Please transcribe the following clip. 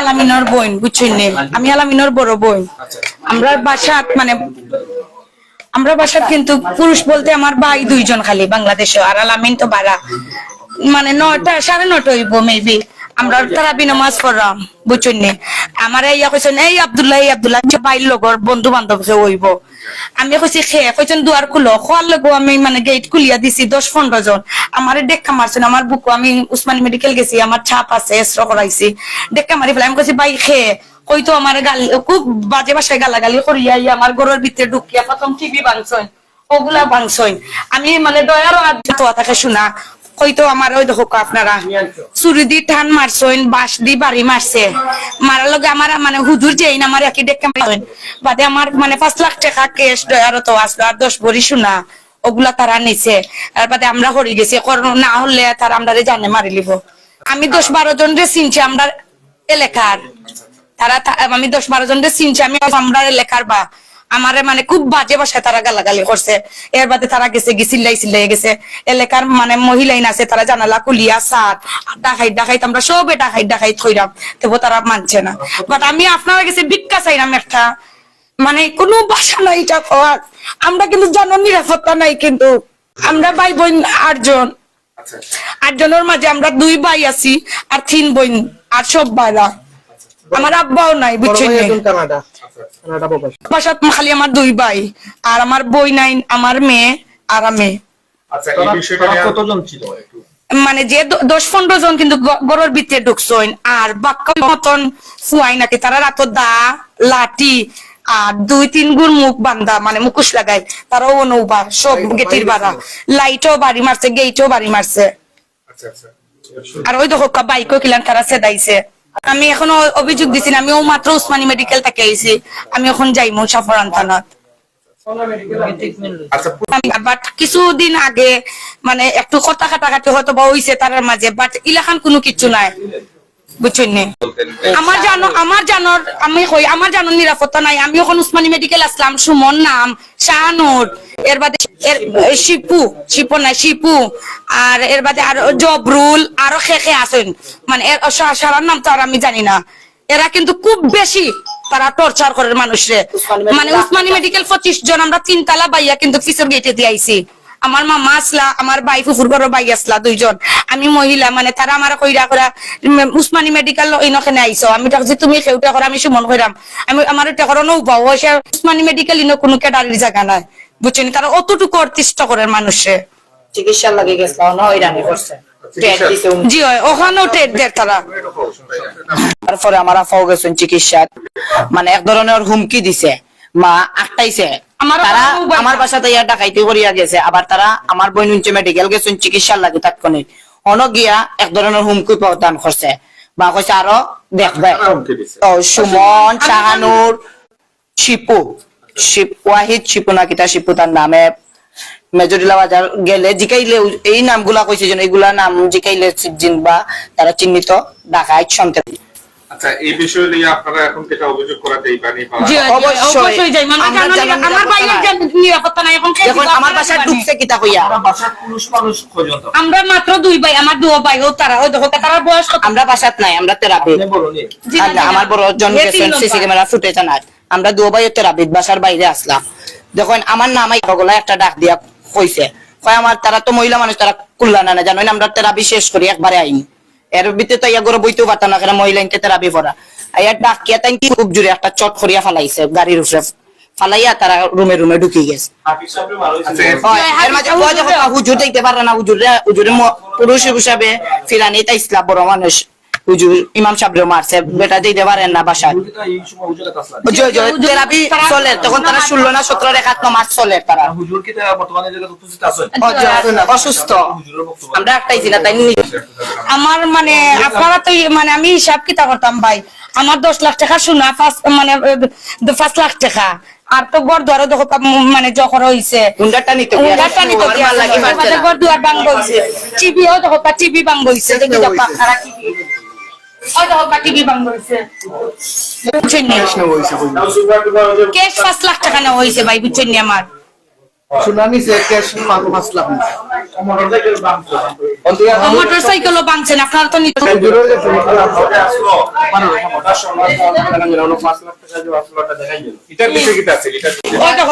আলামিনর বোন বুঝছেন নে? আমি আলামিনর বড় বোন। আমরা বাসা মানে আমরা বাসার কিন্তু পুরুষ বলতে আমার ভাই দুইজন খালি বাংলাদেশে আর আলামিন তো বাড়া মানে নটা সাড়ে নটা হইব মেবি আমরা তারা বুঝছেন নে? আমার ইয়া কইছেন, এই আব্দুল্লাহ এই আব্দুল্লাহ বাইর লগর বন্ধু বান্ধব হইব আমি কইছি খে, কইছেন দুয়ার খোয়ার লগো আমি মানে গেট খুলিয়া দিছি দশ পনেরো জন আমার মারছেন আমার বুকু, আমি উসমানী মেডিকেল গেছি আমার ছাপ আছে এসর করাইছি ডেক্কা মারি ফেলে আমি কইছি বাই, খে কই তো আমার গাল, খুব বাজে বাসায় গালাগালি করিয়া ইয়া আমার ঘরের ভিতরে ঢুকিয়া প্রথম টিভি ভাঙছইন ওগুলা ভাঙছইন আমি মানে দয়ার তো তাকে শোনা কই তো আমার ওই দেখো আপনারা, চুরি দি টান মারছইন বাঁশ দি বাড়ি মারছে। মারার লগে আমার মানে হুজুর না আমার একই ডেকে মারছেন বাদে আমার মানে পাঁচ লাখ টাকা কেস দয়ার তো আসলো আর দশ ভরি শোনা ওগুলা তারা নিছে। আর বাদে আমরা হরি গেছি না হলে তারা আমরা জানে মারি লিব। আমি দশ বারো জন রে চিনছি আমরা এলাকার। তারা আমি দশ বারো জন রে চিনছি, আমি আমরা এলাকার বা। আমারে মানে খুব বাজে বাসায় তারা গালাগালি করছে। এর বাদে তারা গেছে গি চিল্লাই চিল্লাই গেছে। এলাকার মানে মহিলাই আছে তারা জানালা কুলিয়া সাত ডাকাইত ডাকাইত আমরা সবে ডাকাইত ডাকাইত থইরাম। তবু তারা মানছে না। বাট আমি আপনারা গেছে ভিক্ষা চাইলাম একটা। মানে কোনো বাসা নাই এটা কর আমরা কিন্তু জানো নিরাপত্তা নাই কিন্তু। আমরা ভাই বোন আটজন। আটজনের মাঝে আমরা দুই ভাই আছি আর তিন বোন আর সব ভাইরা। আমার আব্বাও নাই বুঝছেন বাসাত খালি আমার দুই ভাই আর আমার বই নাই আমার মেয়ে আর আমি। আচ্ছা কতজন ছিল মানে যে দশ পনেরো জন কিন্তু গরুর ভিতরে ঢুকছেন আর বাক্কা মতন ফুয়াই নাকি। তারা রাত দা লাঠি আর দুই তিন গুণ মুখ বান্ধা মানে মুখোশ লাগাই। তারাও নৌবা সব গেটির বাড়া। লাইটও বাড়ি মারছে গেইটও বাড়ি মারছে। আচ্ছা আচ্ছা। আর ওই দেখো বাইকও কিলান তারা সেদাইছে। আমি এখন অভিযোগ দিছি না, ও মাত্র উসমানী মেডিকেল থেকে আইছি। আমি এখন যাইমু সাফরান থানাত আচ্ছা বাট কিছুদিন আগে মানে একটু কথা কাটাকাটি হয়তো বা হইছে তার মাঝে বাট ইলাখান কোনো কিছু নাই। বুঝছেন আমার জানো আমার জানোর আমি কই আমার জানোর নিরাপত্তা নাই। আমি এখন উসমানী মেডিকেল আসলাম সুমন নাম শাহানুর এর বাদে শিপু শিপু শিপু আর এর বাদে আর জবরুল আরও খেখে আছেন? মানে সারার নাম তো আর আমি জানি না। এরা কিন্তু খুব বেশি তারা টর্চার করে মানুষরে। মানে উসমানী মেডিকেল পঁচিশ জন আমরা তিনতলা বাইয়া কিন্তু পিছর গেটে দিয়ে আইছি। আমার মামা আসলা আমার ভাই ফুফুর ঘর ভাই আসলা দুইজন। আমি মহিলা মানে তারা আমার কইরা করা উসমানী মেডিকেল ইনখানে আইছো। আমি দেখছি তুমি সেউটা করা আমি সুমন কইরাম আমি আমার এটা করো নৌপাও সে উসমানী মেডিকেল ইনো কোনো ক্যাডারির জায়গা নাই। বুঝছেন তারা অতটুকু অর্তিষ্ঠ করে মানুষে চিকিৎসার লাগে গেছিল না হয়রানি করছে টেট দিছে উনি। জি হয় ওখানেও টেট দেয় তারা তারপরে আমার আফাও গেছেন চিকিৎসা মানে এক ধরনের হুমকি দিছে। মা আটটাইছে তারা আমার। বাসাতে ইয়া ডাকাইতে করিয়া গেছে। আবার তারা আমার বোন উঞ্চে মেডিকেল গেছেন চিকিৎসার লাগে তাৎক্ষণিক অন গিয়া এক ধরনের হুমকি প্রদান করছে বা কইছে আরও দেখবে সুমন শাহানুর শিপু শিপ ওয়াহিদ শিপু না কিতা শিপু তার নামে। মেজরিলা বাজার গেলে জিকাইলে এই নামগুলা কইছে যেন এইগুলা নাম জিকাইলে জিনবা তারা চিহ্নিত ডাকায় সন্তে আচ্ছা এই বিষয় নিয়ে আপনারা এখন যেটা অভিযোগ অবশ্যই। যাই। মানে আমরা নিরাপত্তা নাই। এখন কিতা পুরুষ মানুষ মাত্র দুই ভাই আমার দুও ভাই ও তারা। ওই দেখো তার বয়স আমরা বাসাত নাই আমরা তেরাপি না। আমার বড় জন গেছেন সিসি ক্যামেরা ফুটেজ আমরা দু ভাই বাসার বাইরে আসলাম। দেখুন আমার নাম ওগুলা একটা ডাক দিয়া কইছে। কয় আমার তারা তো মহিলা মানুষ তারা কুল্লা না জানো আমরা তেরাপি শেষ করি একবারে আইন। এর ভিতরে তো ইয়া গরো বইতেও পারতাম না কেন মহিলা ইনকে তেরাপি পড়া আইয়া ডাকিয়া তাই কি খুব জোরে একটা চট করিয়া ফালাইছে গাড়ির উপরে ফালাইয়া তারা রুমে রুমে ঢুকি গেছে। আচ্ছা, এর- মাঝে হুজুরে- দেখতে পারে না হুজুরে হুজুরে পুরুষ হিসাবে ফিরানি তাই ইসলাম বড় মানুষ। হুজুর ইমাম সাহেবরে মারছে বেটা দিতে পারেন না বাসায়। চলে তখন তারা ষোলো সতেরো চলে তারা। কি অসুস্থ। আমরা একটাই ছিলাম তাই আমার মানে আপনারা তো মানে আমি হিসাব কিতা করতাম ভাই। আমার দশ লাখ টাকা শোনা পাঁচ মানে পাঁচ লাখ টাকা। আর তো গড় দুয়ারও দেখো মানে জখর নিতে নিতে। গড় দুয়ার ভাঙ্গ টিভিও দেখো টিভি ভাঙ্গ হইছে। দেখি পাখারা টিভি ওই দেখো তা টিভি হইছে বুঝছেন নি? কেস লাখ টাকা ভাই বুঝছেন নি আমার। শুনানি সে ক্যাশ পাঁচ লাখ মোটর সাইকেলও ভাঙছেন আপনারা তো কি আছে। এটা